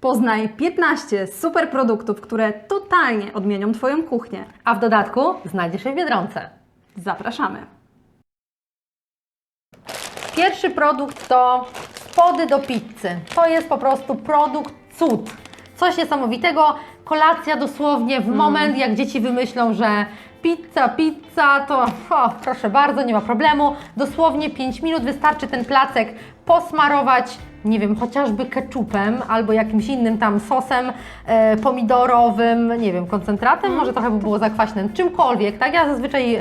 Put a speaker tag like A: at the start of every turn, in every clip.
A: Poznaj 15 super produktów, które totalnie odmienią Twoją kuchnię.
B: A w dodatku znajdziesz je w Biedronce.
A: Zapraszamy.
B: Pierwszy produkt to spody do pizzy. To jest po prostu produkt cud. Coś niesamowitego. Kolacja dosłownie w moment, jak dzieci wymyślą, że pizza, pizza, to o, proszę bardzo, nie ma problemu. Dosłownie 5 minut wystarczy ten placek posmarować, nie wiem, chociażby ketchupem albo jakimś innym tam sosem e, pomidorowym, nie wiem, koncentratem, może trochę by było zakwaśnym, czymkolwiek, tak? Ja zazwyczaj e,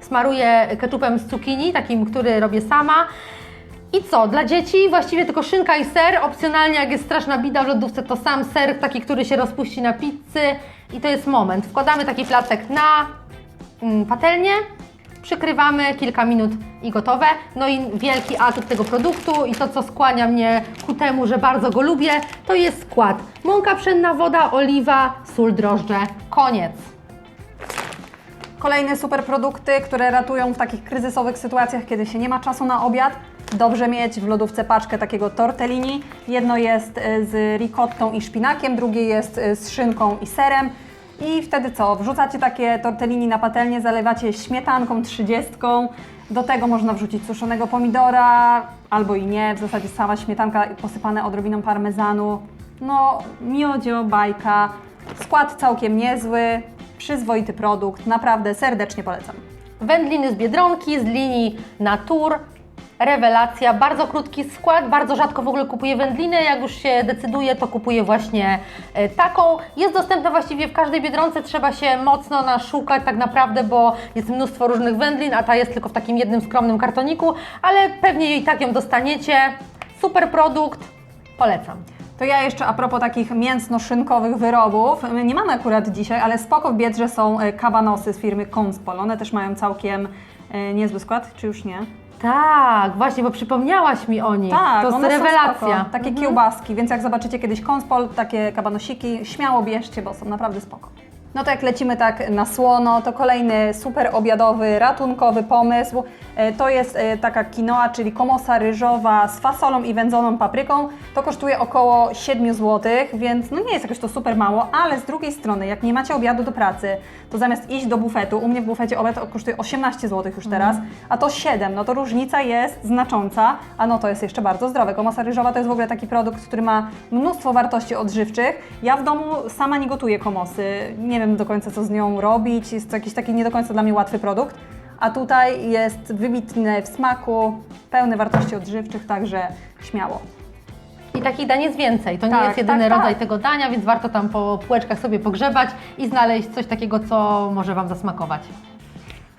B: smaruję ketchupem z cukinii, takim, który robię sama. I co? Dla dzieci właściwie tylko szynka i ser. Opcjonalnie, jak jest straszna bida w lodówce, to sam ser, taki, który się rozpuści na pizzy. I to jest moment. Wkładamy taki placek na patelnię, przykrywamy kilka minut i gotowe. No i wielki atut tego produktu i to, co skłania mnie ku temu, że bardzo go lubię, to jest skład. Mąka pszenna, woda, oliwa, sól, drożdże. Koniec.
A: Kolejne super produkty, które ratują w takich kryzysowych sytuacjach, kiedy się nie ma czasu na obiad. Dobrze mieć w lodówce paczkę takiego tortellini. Jedno jest e, z ricottą i szpinakiem, drugie jest e, z szynką i serem. I wtedy co? Wrzucacie takie tortellini na patelnię, zalewacie śmietanką trzydziestką. Do tego można wrzucić suszonego pomidora, albo i nie, w zasadzie sama śmietanka posypane odrobiną parmezanu. No, miodzio, bajka. Skład całkiem niezły, przyzwoity produkt, naprawdę serdecznie polecam.
B: Wędliny z Biedronki, z linii Natur. Rewelacja, bardzo krótki skład, bardzo rzadko w ogóle kupuję wędlinę, jak już się decyduję, to kupuję właśnie e, taką. Jest dostępna właściwie w każdej Biedronce, trzeba się mocno naszukać tak naprawdę, bo jest mnóstwo różnych wędlin, a ta jest tylko w takim jednym skromnym kartoniku, ale pewnie i tak ją dostaniecie. Super produkt, polecam.
A: To ja jeszcze a propos takich mięsno-szynkowych wyrobów, my nie mamy akurat dzisiaj, ale spoko w Biedrze są e, kabanosy z firmy Conspol. One też mają całkiem e, niezły skład, czy już nie?
B: Tak, właśnie, bo przypomniałaś mi o nich.
A: Tak,
B: to jest
A: one są
B: rewelacja.
A: Spoko. Takie kiełbaski, więc jak zobaczycie kiedyś Conspol, takie kabanosiki, śmiało bierzcie, bo są naprawdę spoko. No to jak lecimy tak na słono, to kolejny super obiadowy, ratunkowy pomysł. E, To jest e, taka quinoa, czyli komosa ryżowa z fasolą i wędzoną papryką. To kosztuje około 7 zł, więc no nie jest jakoś to super mało, ale z drugiej strony, jak nie macie obiadu do pracy, to zamiast iść do bufetu, u mnie w bufecie obiad kosztuje 18 zł już teraz, a to 7, no to różnica jest znacząca, a no to jest jeszcze bardzo zdrowe. Komosa ryżowa to jest w ogóle taki produkt, który ma mnóstwo wartości odżywczych. Ja w domu sama nie gotuję komosy, nie wiem do końca co z nią robić, jest to jakiś taki nie do końca dla mnie łatwy produkt, a tutaj jest wybitny w smaku, pełny wartości odżywczych, także śmiało.
B: I takich dań jest więcej. To nie
A: Tak,
B: jest jedyny
A: tak,
B: rodzaj
A: tak.
B: tego dania, więc warto tam po półeczkach sobie pogrzebać i znaleźć coś takiego, co może Wam zasmakować.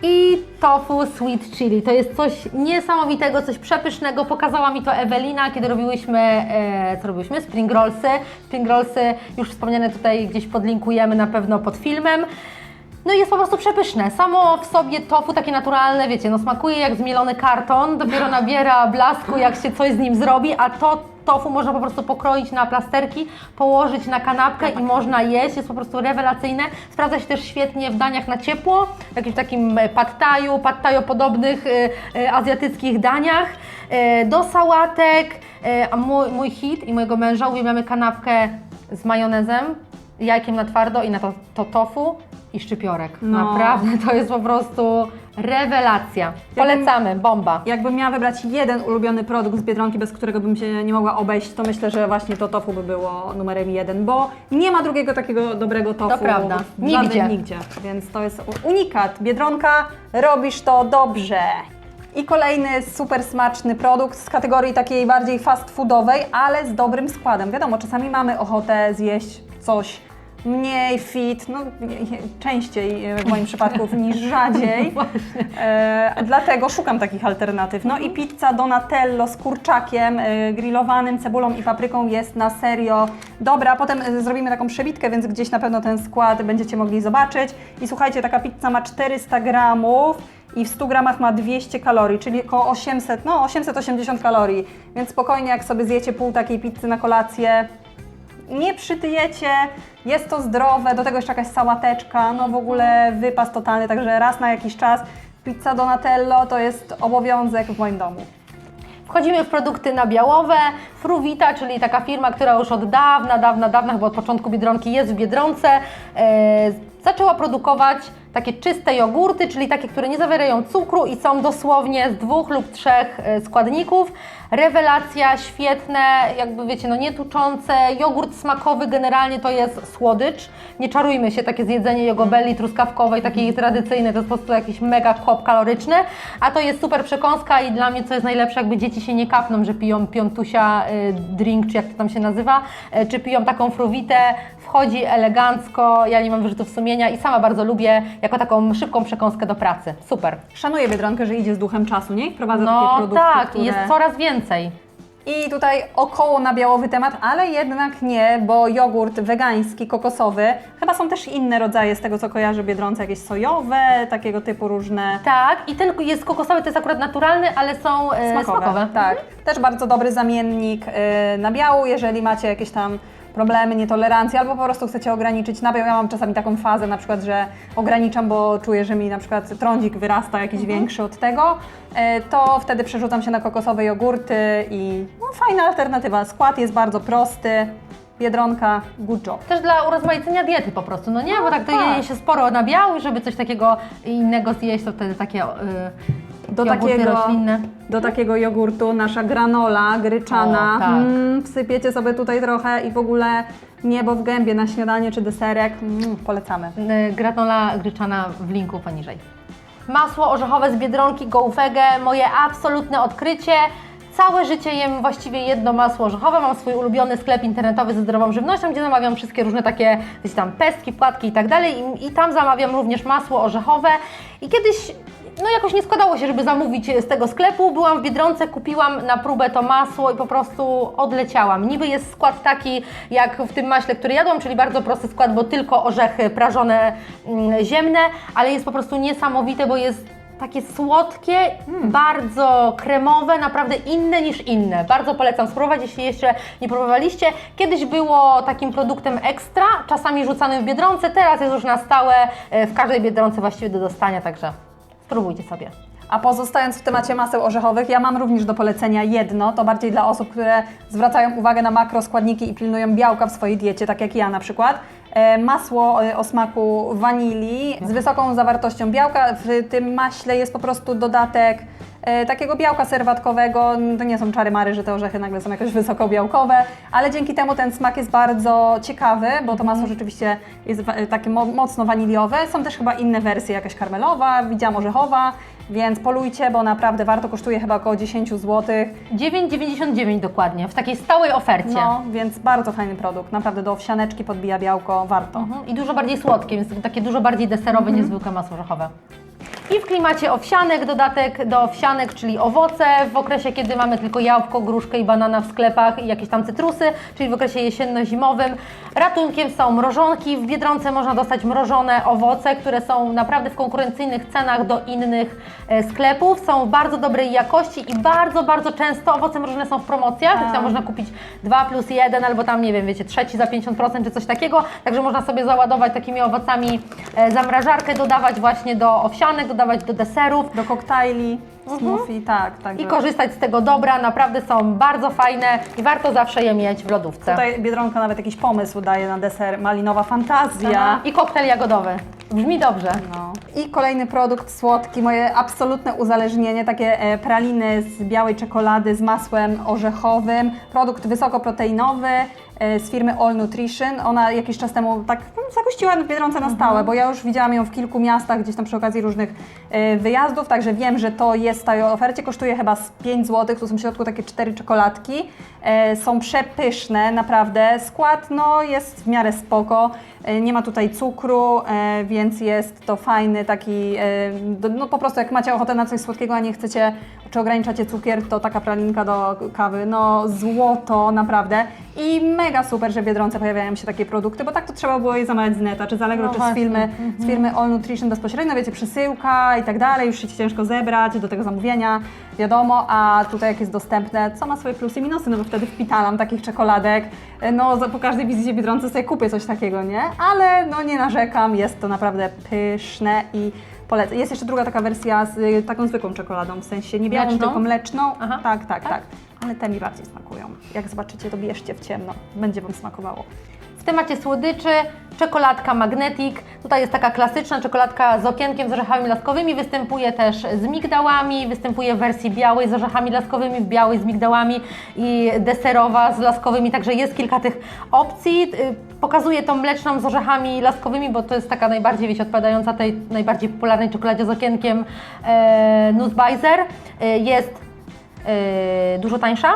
B: I tofu sweet chili. To jest coś niesamowitego, coś przepysznego. Pokazała mi to Ewelina, kiedy robiłyśmy, e, co robiłyśmy? Spring rollsy. Spring rollsy już wspomniane tutaj gdzieś podlinkujemy na pewno pod filmem. No i jest po prostu przepyszne. Samo w sobie tofu takie naturalne, wiecie, no smakuje jak zmielony karton, dopiero nabiera blasku, jak się coś z nim zrobi, a to tofu można po prostu pokroić na plasterki, położyć na kanapkę i można jeść. Jest po prostu rewelacyjne. Sprawdza się też świetnie w daniach na ciepło, w jakimś takim e, pad thaiu podobnych e, e, azjatyckich daniach. E, do sałatek, e, a mój, mój hit i mojego męża uwielbiamy kanapkę z majonezem, jajkiem na twardo i na to, to tofu i szczypiorek.
A: No.
B: Naprawdę to jest po prostu rewelacja. Polecamy, bomba.
A: Jakbym miała wybrać jeden ulubiony produkt z Biedronki, bez którego bym się nie mogła obejść, to myślę, że właśnie to tofu by było numerem jeden, bo nie ma drugiego takiego dobrego tofu.
B: To prawda. Nigdzie.
A: nigdzie. Więc to jest unikat. Biedronka, robisz to dobrze. I kolejny super smaczny produkt z kategorii takiej bardziej fast foodowej, ale z dobrym składem. Wiadomo, czasami mamy ochotę zjeść coś mniej fit, no częściej w moim przypadku niż rzadziej. E, dlatego szukam takich alternatyw. No i pizza Donatello z kurczakiem, e, grillowanym, cebulą i papryką jest na serio dobra. Potem e, zrobimy taką przebitkę, więc gdzieś na pewno ten skład będziecie mogli zobaczyć. I słuchajcie, taka pizza ma 400 gramów i w 100 gramach ma 200 kalorii, czyli około 800, no 880 kalorii. Więc spokojnie, jak sobie zjecie pół takiej pizzy na kolację, nie przytyjecie, jest to zdrowe, do tego jeszcze jakaś sałateczka, no w ogóle wypas totalny, także raz na jakiś czas pizza Donatello to jest obowiązek w moim domu.
B: Wchodzimy w produkty nabiałowe. Fruwita, czyli taka firma, która już od dawna, dawna, dawna, chyba od początku Biedronki jest w Biedronce, e, zaczęła produkować takie czyste jogurty, czyli takie, które nie zawierają cukru i są dosłownie z dwóch lub trzech e, składników. Rewelacja, świetne, jakby wiecie, no nie tuczące. Jogurt smakowy generalnie to jest słodycz. Nie czarujmy się, takie zjedzenie jogobelli truskawkowej, takiej tradycyjnej, to jest po prostu jakiś mega kop kaloryczny, a to jest super przekąska i dla mnie co jest najlepsze, jakby dzieci się nie kapną, że piją piątusia y, drink, czy jak to tam się nazywa, y, czy piją taką fruwitę, wchodzi elegancko, ja nie mam wyrzutów sumienia i sama bardzo lubię jako taką szybką przekąskę do pracy. Super.
A: Szanuję Biedronkę, że idzie z duchem czasu, nie? I Wprowadza takie
B: No
A: produkty,
B: tak,
A: które...
B: jest coraz więcej.
A: I tutaj około nabiałowy temat, ale jednak nie, bo jogurt wegański, kokosowy, chyba są też inne rodzaje z tego co kojarzę Biedronce, jakieś sojowe, takiego typu różne
B: Tak, i ten jest kokosowy, to jest akurat naturalny, ale są e,
A: smakowe.
B: smakowe.
A: Tak, też bardzo dobry zamiennik y, nabiału, jeżeli macie jakieś tam problemy, nietolerancje, albo po prostu chcecie ograniczyć nabiał. Ja mam czasami taką fazę na przykład, że ograniczam, bo czuję, że mi na przykład trądzik wyrasta jakiś większy od tego, y, to wtedy przerzucam się na kokosowe jogurty i no, fajna alternatywa. Skład jest bardzo prosty, Biedronka, good job.
B: Też dla urozmaicenia diety po prostu, no nie? Bo tak to
A: tak.
B: je się sporo nabiału, żeby coś takiego innego zjeść, to wtedy takie y,
A: Do
B: jogurty
A: takiego,
B: roślinne.
A: do takiego jogurtu nasza granola gryczana,
B: O, tak.
A: mm, wsypiecie sobie tutaj trochę i w ogóle niebo w gębie na śniadanie czy deserek, mm, polecamy.
B: Y, Granola gryczana w linku poniżej. Masło orzechowe z Biedronki Go Wege, moje absolutne odkrycie. Całe życie jem właściwie jedno masło orzechowe. Mam swój ulubiony sklep internetowy ze zdrową żywnością, gdzie zamawiam wszystkie różne takie, tam pestki, płatki i tak dalej. I, I tam zamawiam również masło orzechowe. I kiedyś, no jakoś nie składało się, żeby zamówić z tego sklepu. Byłam w Biedronce, kupiłam na próbę to masło i po prostu odleciałam. Niby jest skład taki, jak w tym maśle, który jadłam, czyli bardzo prosty skład, bo tylko orzechy prażone mm, ziemne, ale jest po prostu niesamowite, bo jest takie słodkie, bardzo kremowe, naprawdę inne niż inne. Bardzo polecam spróbować, jeśli jeszcze nie próbowaliście. Kiedyś było takim produktem ekstra, czasami rzucanym w Biedronce, teraz jest już na stałe e, w każdej Biedronce właściwie do dostania, także spróbujcie sobie.
A: A pozostając w temacie maseł orzechowych, ja mam również do polecenia jedno, to bardziej dla osób, które zwracają uwagę na makroskładniki i pilnują białka w swojej diecie, tak jak ja na przykład. E, Masło e, o smaku wanilii z wysoką zawartością białka. W tym maśle jest po prostu dodatek e, takiego białka serwatkowego. To nie są czary mary, że te orzechy nagle są jakoś wysokobiałkowe, ale dzięki temu ten smak jest bardzo ciekawy, bo to masło rzeczywiście jest takie mo- mocno waniliowe. Są też chyba inne wersje, jakaś karmelowa, widziałam orzechowa, więc polujcie, bo naprawdę warto, kosztuje chyba około 10 zł.
B: 9,99 dokładnie, w takiej stałej ofercie.
A: No, więc bardzo fajny produkt, naprawdę do owsianeczki podbija białko, warto.
B: Mhm. I dużo bardziej słodkie, więc takie dużo bardziej deserowe, niezwykłe masło orzechowe. I w klimacie owsianek, dodatek do owsianek, czyli owoce, w okresie, kiedy mamy tylko jabłko, gruszkę i banana w sklepach i jakieś tam cytrusy, czyli w okresie jesienno-zimowym. Ratunkiem są mrożonki. W Biedronce można dostać mrożone owoce, które są naprawdę w konkurencyjnych cenach do innych e, sklepów. Są bardzo dobrej jakości i bardzo, bardzo często owoce mrożone są w promocjach.
A: Tak.
B: Tam można kupić 2 plus 1 albo tam, nie wiem, wiecie, trzeci za 50% czy coś takiego. Także można sobie załadować takimi owocami e, zamrażarkę, dodawać właśnie do owsianek, dodawać do deserów
A: Do koktajli, smoothie, tak, tak.
B: i korzystać z tego dobra. Naprawdę są bardzo fajne i warto zawsze je mieć w lodówce.
A: Tutaj Biedronka nawet jakiś pomysł daje na deser, malinowa fantazja.
B: I koktajl jagodowy. Brzmi dobrze.
A: No. I kolejny produkt słodki, moje absolutne uzależnienie, takie e, praliny z białej czekolady z masłem orzechowym. Produkt wysokoproteinowy z firmy All Nutrition. Ona jakiś czas temu tak mm, zagościła w Biedronce na stałe, bo ja już widziałam ją w kilku miastach, gdzieś tam przy okazji różnych e, wyjazdów, także wiem, że to jest w tej ofercie. Kosztuje chyba z 5 zł, tu są w środku takie cztery czekoladki. E, Są przepyszne, naprawdę. Skład no, jest w miarę spoko. E, Nie ma tutaj cukru, e, więc jest to fajny taki, e, no po prostu jak macie ochotę na coś słodkiego, a nie chcecie, czy ograniczacie cukier, to taka pralinka do kawy, no złoto, naprawdę. I mega super, że w Biedronce pojawiają się takie produkty, bo tak to trzeba było je zamawiać z neta, czy z Allegro,
B: No
A: czy z
B: właśnie.
A: firmy, z firmy All Nutrition bezpośrednio, wiecie, przesyłka i tak dalej, już się ciężko zebrać do tego zamówienia, wiadomo, a tutaj jak jest dostępne, co ma swoje plusy i minusy, no bo wtedy wpitalam takich czekoladek, no za- po każdej wizycie w Biedronce sobie kupię coś takiego, nie? Ale no nie narzekam, jest to naprawdę pyszne i Polecę. Jest jeszcze druga taka wersja z y, taką zwykłą czekoladą, w sensie nie białą,
B: Mleczną?
A: tylko mleczną.
B: Aha.
A: Tak, tak, tak. Ale te mi bardziej smakują. Jak zobaczycie, to bierzcie w ciemno. Będzie Wam smakowało.
B: W temacie słodyczy czekoladka Magnetic. Tutaj jest taka klasyczna czekoladka z okienkiem z orzechami laskowymi. Występuje też z migdałami, występuje w wersji białej z orzechami laskowymi, w białej z migdałami i deserowa z laskowymi. Także jest kilka tych opcji. Y, Pokazuję tą mleczną z orzechami laskowymi, bo to jest taka najbardziej, wiecie, odpowiadająca tej najbardziej popularnej czekoladzie z okienkiem e, Nussbeiser. E, jest yy, dużo tańsza.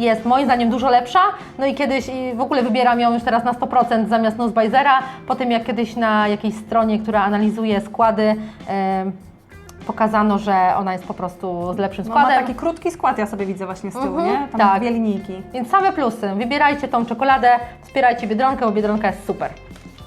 B: Jest moim zdaniem dużo lepsza. No i kiedyś i w ogóle wybieram ją już teraz na 100% zamiast Nussbeisera. Po tym jak kiedyś na jakiejś stronie, która analizuje składy, yy, pokazano, że ona jest po prostu z lepszym
A: No, ma
B: składem.
A: taki krótki skład, ja sobie widzę właśnie z tyłu,
B: Mhm,
A: nie? Tam
B: tak.
A: dwie linijki.
B: Więc same plusy. Wybierajcie tą czekoladę, wspierajcie Biedronkę, bo Biedronka jest super.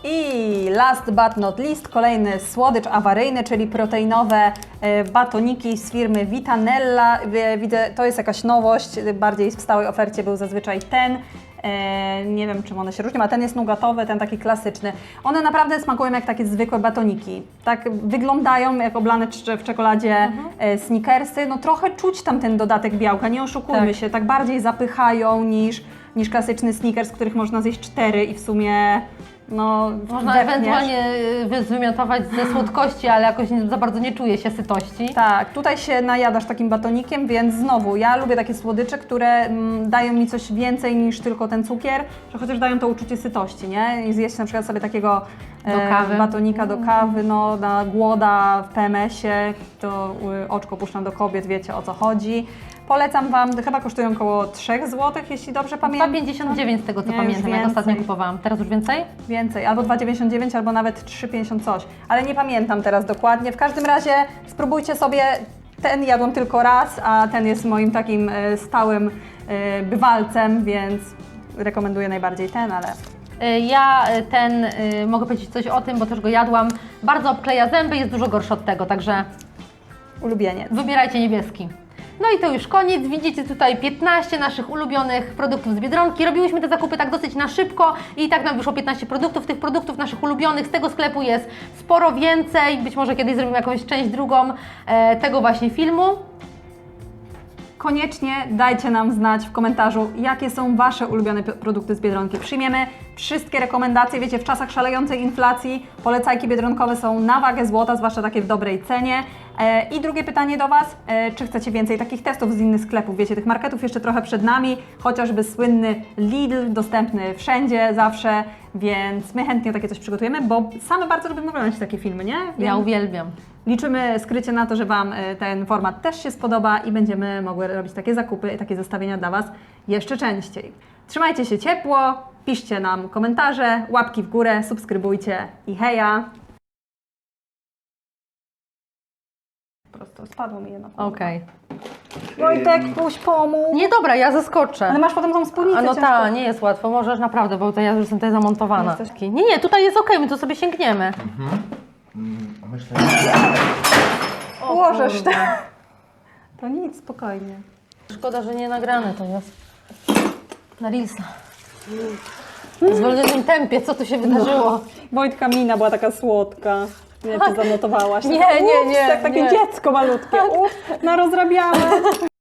A: I last but not least, kolejny słodycz awaryjny, czyli proteinowe e, batoniki z firmy Vitanella. Widzę, to jest jakaś nowość, bardziej w stałej ofercie był zazwyczaj ten. E, nie wiem, czym one się różnią, a ten jest nugatowy, ten taki klasyczny. One naprawdę smakują jak takie zwykłe batoniki. Tak wyglądają jak oblane w czekoladzie e, sneakersy. No trochę czuć tam ten dodatek białka, nie oszukujmy
B: Tak.
A: się, tak bardziej zapychają niż, niż klasyczny sneakers, których można zjeść cztery i w sumie no,
B: Można ewentualnie yy, zwymiotować ze słodkości, ale jakoś nie, za bardzo nie czuje się sytości.
A: Tak, tutaj się najadasz takim batonikiem, więc znowu, ja lubię takie słodycze, które mm, dają mi coś więcej niż tylko ten cukier, że chociaż dają to uczucie sytości, nie? I zjeść na przykład sobie takiego e,
B: Do kawy.
A: batonika do kawy, no na głoda w PMS-ie, to y, oczko puszczam do kobiet, wiecie o co chodzi. Polecam Wam, chyba kosztują około 3 zł, jeśli dobrze pamiętam.
B: 2,59 z tego co
A: Nie, już
B: pamiętam, jak
A: więcej.
B: ostatnio kupowałam. Teraz już więcej?
A: Więcej, albo 2,99, albo nawet 3,50 coś, ale nie pamiętam teraz dokładnie. W każdym razie spróbujcie sobie, ten jadłam tylko raz, a ten jest moim takim e, stałym e, bywalcem, więc rekomenduję najbardziej ten, ale
B: Y, Ja y, ten, y, mogę powiedzieć coś o tym, bo też go jadłam. Bardzo obkleja zęby, jest dużo gorszy od tego, także
A: ulubieniec.
B: wybierajcie niebieski. No i to już koniec. Widzicie tutaj 15 naszych ulubionych produktów z Biedronki. Robiłyśmy te zakupy tak dosyć na szybko i tak nam wyszło 15 produktów. Tych produktów naszych ulubionych z tego sklepu jest sporo więcej. Być może kiedyś zrobimy jakąś część drugą e, tego właśnie filmu.
A: Koniecznie dajcie nam znać w komentarzu, jakie są Wasze ulubione produkty z Biedronki. Przyjmiemy wszystkie rekomendacje. Wiecie, w czasach szalejącej inflacji polecajki biedronkowe są na wagę złota, zwłaszcza takie w dobrej cenie. E, I drugie pytanie do Was, e, czy chcecie więcej takich testów z innych sklepów? Wiecie, tych marketów jeszcze trochę przed nami, chociażby słynny Lidl, dostępny wszędzie, zawsze, więc my chętnie takie coś przygotujemy, bo same bardzo lubimy oglądać takie filmy, nie?
B: Ja
A: Więc-
B: uwielbiam.
A: Liczymy skrycie na to, że Wam e, ten format też się spodoba i będziemy mogły robić takie zakupy i takie zestawienia dla Was jeszcze częściej. Trzymajcie się ciepło, piszcie nam komentarze, łapki w górę, subskrybujcie i heja! Po prostu spadło mi jedno.
B: Okej.
A: Wojtek, puść pomógł!
B: Nie dobra, ja zaskoczę.
A: Ale masz potem tą spódnicę
B: A no
A: ciężko.
B: ta, nie jest łatwo, możesz naprawdę, bo to ja już jestem tutaj zamontowana.
A: Jesteś-
B: Nie, nie, tutaj jest ok, my tu sobie sięgniemy.
C: Myślę,
A: Ułożysz
B: kurde.
A: To nic, spokojnie.
B: Szkoda, że nie nagrane to jest. Na Reelsa. W zwolnionym tempie, co tu się wydarzyło?
A: Wojtka mina była taka słodka. Nie wiem, czy zanotowałaś.
B: Nie, nie, nie,
A: Jak takie
B: nie.
A: dziecko malutkie. Ups, narozrabiałe.